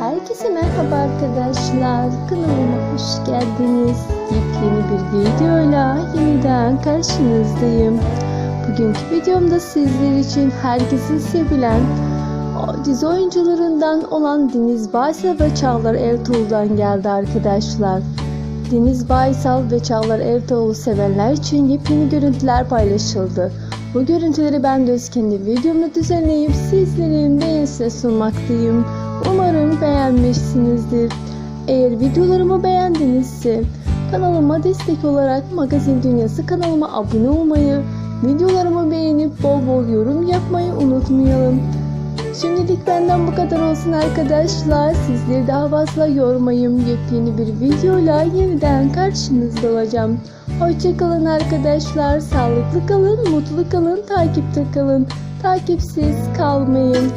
Herkese merhaba arkadaşlar. Kanalıma hoş geldiniz. Yepyeni bir videoyla yeniden karşınızdayım. Bugünkü videomda sizler için herkesin sevilen dizi oyuncularından olan Deniz Baysal ve Çağlar Ertuğrul'dan geldi arkadaşlar. Deniz Baysal ve Çağlar Ertuğrul'u sevenler için yepyeni görüntüler paylaşıldı. Bu görüntüleri ben de öz kendi videomda düzenleyip sizlerin beğenisine sunmaktayım. Umarım beğenmişsinizdir. Eğer videolarımı beğendinizse kanalıma destek olarak Magazin Dünyası kanalıma abone olmayı, videolarımı beğenip bol bol yorum yapmayı unutmayalım. Şimdilik benden bu kadar olsun arkadaşlar. Sizleri daha fazla yormayayım. Yepyeni bir videoyla yeniden karşınızda olacağım. Hoşçakalın arkadaşlar. Sağlıklı kalın, mutlu kalın, takipte kalın. Takipsiz kalmayın.